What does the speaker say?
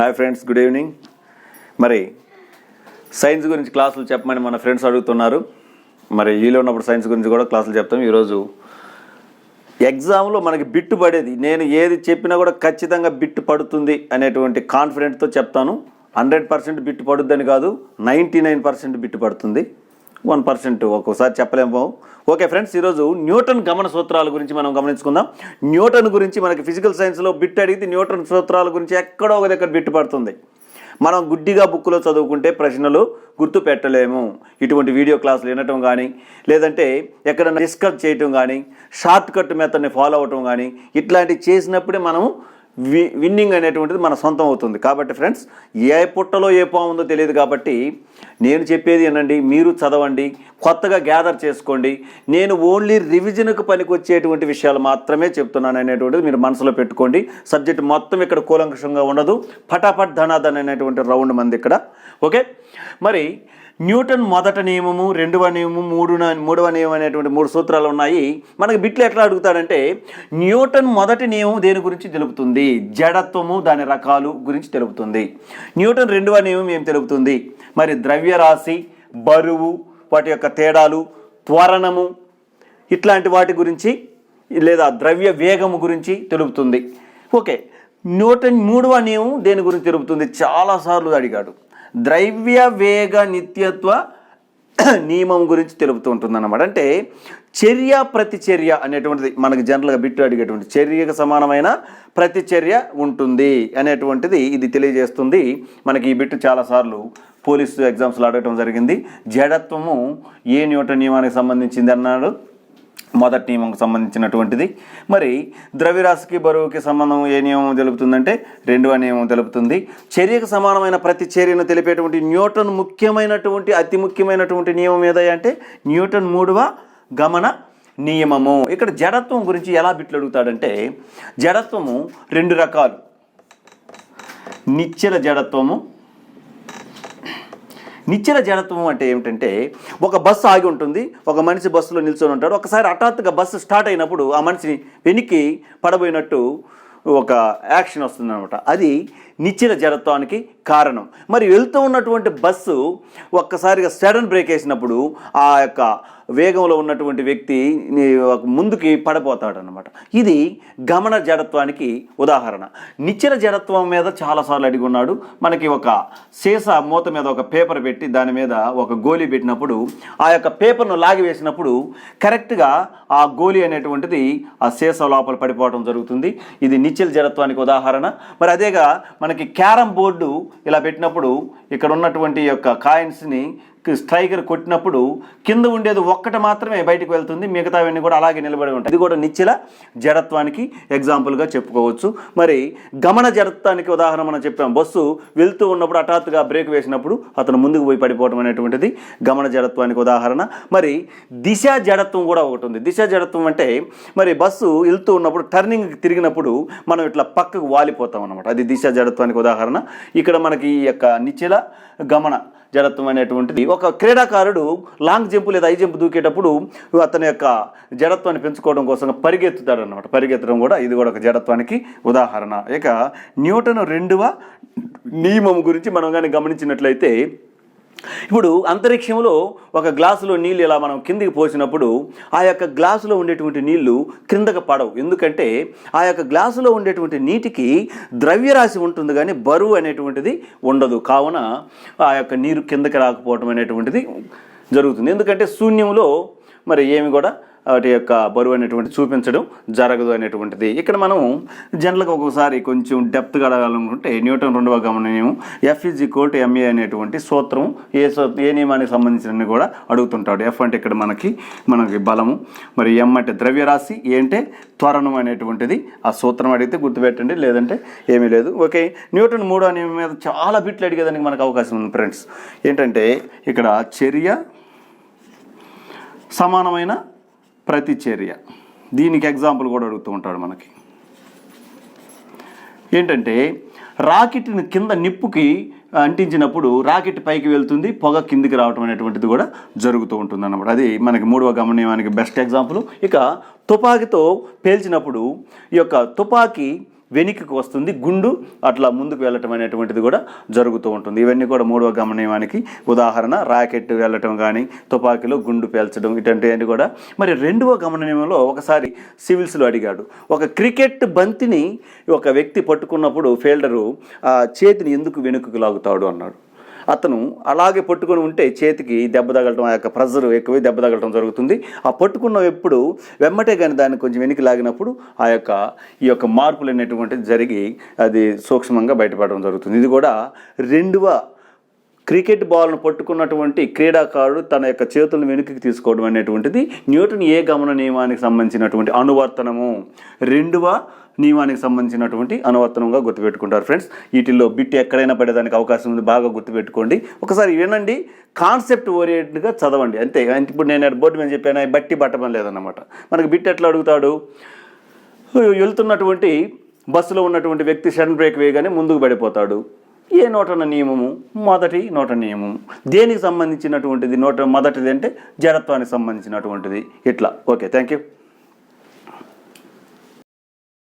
Hi friends good evening మరి science గురించి క్లాసులు చెప్పమని మన ఫ్రెండ్స్ అడుగుతున్నారు. మరి వీలో ఉన్నప్పుడు సైన్స్ గురించి కూడా క్లాసులు చెప్తాం. ఈరోజు ఎగ్జామ్లో మనకి బిట్టు పడేది. నేను ఏది చెప్పినా కూడా ఖచ్చితంగా బిట్టు పడుతుంది అనేటువంటి కాన్ఫిడెంట్తో చెప్తాను. హండ్రెడ్ పర్సెంట్ బిట్టు పడుద్దని కాదు నైంటీ నైన్ పర్సెంట్ బిట్టు పడుతుంది. వన్ పర్సెంట్ ఒక్కోసారి చెప్పలేము. ఓకే ఫ్రెండ్స్ ఈరోజు న్యూటన్ గమన సూత్రాల గురించి మనం గమనించుకుందాం. న్యూటన్ గురించి మనకి ఫిజికల్ సైన్స్లో బిట్ అడిగితే న్యూటన్ సూత్రాల గురించి ఎక్కడో ఒక దగ్గర బిట్టు పడుతుంది. మనం గుడ్డిగా బుక్లో చదువుకుంటే ప్రశ్నలు గుర్తు పెట్టలేము. ఇటువంటి వీడియో క్లాసులు వినటం కానీ లేదంటే ఎక్కడైనా డిస్కస్ చేయటం కానీ షార్ట్ కట్ మెథడ్ని ఫాలో అవ్వటం కానీ ఇట్లాంటివి చేసినప్పుడే మనం వి విన్నింగ్ అనేటువంటిది మన సొంతం అవుతుంది. కాబట్టి ఫ్రెండ్స్ ఏ పుట్టలో ఏ పాముందో తెలియదు కాబట్టి నేను చెప్పేది ఏంటండి మీరు చదవండి కొత్తగా గ్యాదర్ చేసుకోండి. నేను ఓన్లీ రివిజన్కు పనికొచ్చేటువంటి విషయాలు మాత్రమే చెప్తున్నాను అనేటువంటిది మీరు మనసులో పెట్టుకోండి. సబ్జెక్ట్ మొత్తం ఇక్కడ కూలంకషంగా ఉండదు. పటాపట్ ధనాధన్ అనేటువంటి రౌండ్ మంది ఇక్కడ. ఓకే? మరి న్యూటన్ మొదట నియమము రెండవ నియమము మూడు మూడవ నియమం అనేటువంటి మూడు సూత్రాలు ఉన్నాయి. మనకి బిట్లు ఎట్లా అడుగుతాడంటే న్యూటన్ మొదటి నియమం దేని గురించి తెలుపుతుంది? జడత్వము దాని రకాలు గురించి తెలుపుతుంది. న్యూటన్ రెండవ నియమం ఏం తెలుపుతుంది? మరి ద్రవ్యరాశి బరువు వాటి యొక్క తేడాలు త్వరణము ఇట్లాంటి వాటి గురించి లేదా ద్రవ్య వేగము గురించి తెలుపుతుంది. ఓకే న్యూటన్ మూడవ నియమం దేని గురించి తెలుపుతుంది? చాలాసార్లు అడిగాడు. ద్రవ్య వేగ నిత్యత్వ నియమం గురించి తెలుపుతూ ఉంటుందన్నమాట. అంటే చర్య ప్రతిచర్య అనేటువంటిది మనకి జనరల్గా బిట్టు అడిగేటువంటి చర్యకు సమానమైన ప్రతిచర్య ఉంటుంది అనేటువంటిది ఇది తెలియజేస్తుంది. మనకి ఈ బిట్టు చాలాసార్లు పోలీసు ఎగ్జామ్స్లో అడగటం జరిగింది. జడత్వము ఏ న్యూటన్ నియమానికి సంబంధించింది అన్నాడు? మొదటి నియమంకు సంబంధించినటువంటిది. మరి ద్రవ్యరాశికి బరువుకి సంబంధం ఏ నియమం తెలుపుతుందంటే రెండవ నియమం తెలుపుతుంది. చర్యకు సమానమైన ప్రతి చర్యను తెలిపేటువంటి న్యూటన్ ముఖ్యమైనటువంటి అతి ముఖ్యమైనటువంటి నియమం ఏదంటే అంటే న్యూటన్ మూడవ గమన నియమము. ఇక్కడ జడత్వం గురించి ఎలా బిట్లు అడుగుతాడంటే జడత్వము రెండు రకాలు. నిశ్చల జడత్వము నిశ్చల జడత్వం అంటే ఏమిటంటే ఒక బస్సు ఆగి ఉంటుంది ఒక మనిషి బస్సులో నిల్చొని ఉంటాడు. ఒకసారి హఠాత్తుగా బస్సు స్టార్ట్ అయినప్పుడు ఆ మనిషిని వెనక్కి పడబోయినట్టు ఒక యాక్షన్ వస్తుంది అనమాట అది నిచ్చిన జడత్వానికి కారణం. మరి వెళ్తూ ఉన్నటువంటి బస్సు ఒక్కసారిగా సడన్ బ్రేక్ వేసినప్పుడు ఆ యొక్క వేగంలో ఉన్నటువంటి వ్యక్తి ఒక ముందుకి పడిపోతాడు అనమాట ఇది గమన జడత్వానికి ఉదాహరణ. నిశ్చల జడత్వం మీద చాలాసార్లు అడిగి ఉన్నాడు మనకి ఒక సీసా మూత మీద ఒక పేపర్ పెట్టి దాని మీద ఒక గోలీ పెట్టినప్పుడు ఆ యొక్క పేపర్ను లాగివేసినప్పుడు కరెక్ట్గా ఆ గోలీ అనేటువంటిది ఆ సీసా లోపల పడిపోవడం జరుగుతుంది. ఇది నిచ్చెల జడత్వానికి ఉదాహరణ. మరి అదేగా మనకి క్యారమ్ బోర్డు ఇలా పెట్టినప్పుడు ఇక్కడ ఉన్నటువంటి యొక్క కాయిన్స్ని స్ట్రైకర్ కొట్టినప్పుడు కింద ఉండేది ఒక్కటి మాత్రమే బయటకు వెళ్తుంది. మిగతావన్నీ కూడా అలాగే నిలబడి ఉంటాయి. ఇది కూడా నిచ్చెల జడత్వానికి ఎగ్జాంపుల్గా చెప్పుకోవచ్చు. మరి గమన జడత్వానికి ఉదాహరణ మనం చెప్పాం. బస్సు వెళ్తూ ఉన్నప్పుడు హఠాత్తుగా బ్రేక్ వేసినప్పుడు అతను ముందుకు పోయి పడిపోవడం అనేటువంటిది గమన జడత్వానికి ఉదాహరణ. మరి దిశ జడత్వం కూడా ఒకటి ఉంది. దిశ జడత్వం అంటే మరి బస్సు వెళ్తూ ఉన్నప్పుడు టర్నింగ్ తిరిగినప్పుడు మనం ఇట్లా పక్కకు వాలిపోతాం అనమాట అది దిశ జడత్వానికి ఉదాహరణ. ఇక్కడ మనకి ఈ యొక్క నిశ్చల గమన జడత్వం అనేటువంటిది ఒక క్రీడాకారుడు లాంగ్ జంప్ లేదా హై జంప్ దూకేటప్పుడు అతని యొక్క జడత్వాన్ని పెంచుకోవడం కోసం పరిగెత్తుతాడు అనమాట పరిగెత్తడం కూడా ఇది కూడా ఒక జడత్వానికి ఉదాహరణ. ఇక న్యూటన్ రెండవ నియమం గురించి మనం కానీ గమనించినట్లయితే ఇప్పుడు అంతరిక్షంలో ఒక గ్లాసులో నీళ్ళు ఇలా మనం కిందికి పోసినప్పుడు ఆ యొక్క గ్లాసులో ఉండేటువంటి నీళ్ళు క్రిందకు పడవు. ఎందుకంటే ఆ యొక్క గ్లాసులో ఉండేటువంటి నీటికి ద్రవ్యరాశి ఉంటుంది కానీ బరువు అనేటువంటిది ఉండదు. కావున ఆ యొక్క నీరు కిందకి రాకపోవడం అనేటువంటిది జరుగుతుంది. ఎందుకంటే శూన్యంలో మరి ఏమి కూడా వాటి యొక్క బరువు అనేటువంటి చూపించడం జరగదు అనేటువంటిది. ఇక్కడ మనం జనరల్గా ఒక్కొక్కసారి కొంచెం డెప్త్గా అడగాలనుకుంటే న్యూటన్ రెండవ గమనం F is equal to M A అనేటువంటి సూత్రం ఏ సూ ఏ నియమానికి సంబంధించినవి కూడా అడుగుతుంటాడు. ఎఫ్ అంటే ఇక్కడ మనకి మనకి బలము. మరి ఎం అంటే ద్రవ్యరాశి ఏ అంటే త్వరణం అనేటువంటిది. ఆ సూత్రం అడిగితే గుర్తుపెట్టండి లేదంటే ఏమీ లేదు. ఓకే న్యూటన్ మూడో నియమం మీద చాలా బిట్లు అడిగేదానికి మనకు అవకాశం ఉంది ఫ్రెండ్స్ ఏంటంటే ఇక్కడ చర్య సమానమైన ప్రతిచర్య. దీనికి ఎగ్జాంపుల్ కూడా అడుగుతూ ఉంటాడు మనకి. ఏంటంటే రాకెట్ని కింద నిప్పుకి అంటించినప్పుడు రాకెట్ పైకి వెళ్తుంది పొగ కిందికి రావటం అనేటువంటిది కూడా జరుగుతూ ఉంటుంది అన్నమాట అది మనకి మూడవ గమనీయమానికి బెస్ట్ ఎగ్జాంపుల్ ఇక తుపాకీతో పేల్చినప్పుడు ఈ యొక్క తుపాకీ వెనుకకు వస్తుంది. గుండు అట్లా ముందుకు వెళ్ళటం అనేటువంటిది కూడా జరుగుతూ ఉంటుంది. ఇవన్నీ కూడా మూడవ గమనీయానికి ఉదాహరణ. రాకెట్ వెళ్ళటం కానీ తుపాకీలో గుండు పేల్చడం ఇటువంటివన్నీ కూడా. మరి రెండవ గమనీయంలో ఒకసారి సివిల్స్లో అడిగాడు. ఒక క్రికెట్ బంతిని ఒక వ్యక్తి పట్టుకున్నప్పుడు ఫీల్డరు ఆ చేతిని ఎందుకు వెనుకకు లాగుతాడు అన్నాడు. అతను అలాగే పట్టుకొని ఉంటే చేతికి దెబ్బ తగలటం ఆ యొక్క ప్రెజర్ ఎక్కువ దెబ్బ తగలటం జరుగుతుంది. ఆ పట్టుకున్న ఎప్పుడు వెమ్మటే కానీ దాన్ని కొంచెం వెనక్కి లాగినప్పుడు ఆ యొక్క ఈ యొక్క మార్పులు అనేటువంటిది జరిగి అది సూక్ష్మంగా బయటపడడం జరుగుతుంది. ఇది కూడా రెండవ క్రికెట్ బాల్ను పట్టుకున్నటువంటి క్రీడాకారుడు తన యొక్క చేతులను వెనుకకి తీసుకోవడం అనేటువంటిది న్యూటన్ ఏ గమన నియమానికి సంబంధించినటువంటి అనువర్తనము. రెండవ నియమానికి సంబంధించినటువంటి అనువర్తనంగా గుర్తుపెట్టుకుంటారు ఫ్రెండ్స్. వీటిల్లో బిట్ ఎక్కడైనా పడేదానికి అవకాశం ఉంది బాగా గుర్తుపెట్టుకోండి. ఒకసారి వినండి కాన్సెప్ట్ ఓరియంటెడ్గా చదవండి. అంతే ఇప్పుడు నేను బోర్డు మీద చెప్పాను బట్టి బట్టమని లేదన్నమాట. మనకి బిట్ ఎట్లా అడుగుతాడు? వెళ్తున్నటువంటి బస్సులో ఉన్నటువంటి వ్యక్తి షన్ బ్రేక్ వేయగానే ముందుకు పడిపోతాడు. ఏ నోటన నియమము? మొదటి నోట నియమము. దేనికి సంబంధించినటువంటిది నోట మొదటిది అంటే జడత్వానికి సంబంధించినటువంటిది. ఇట్లా. Okay thank you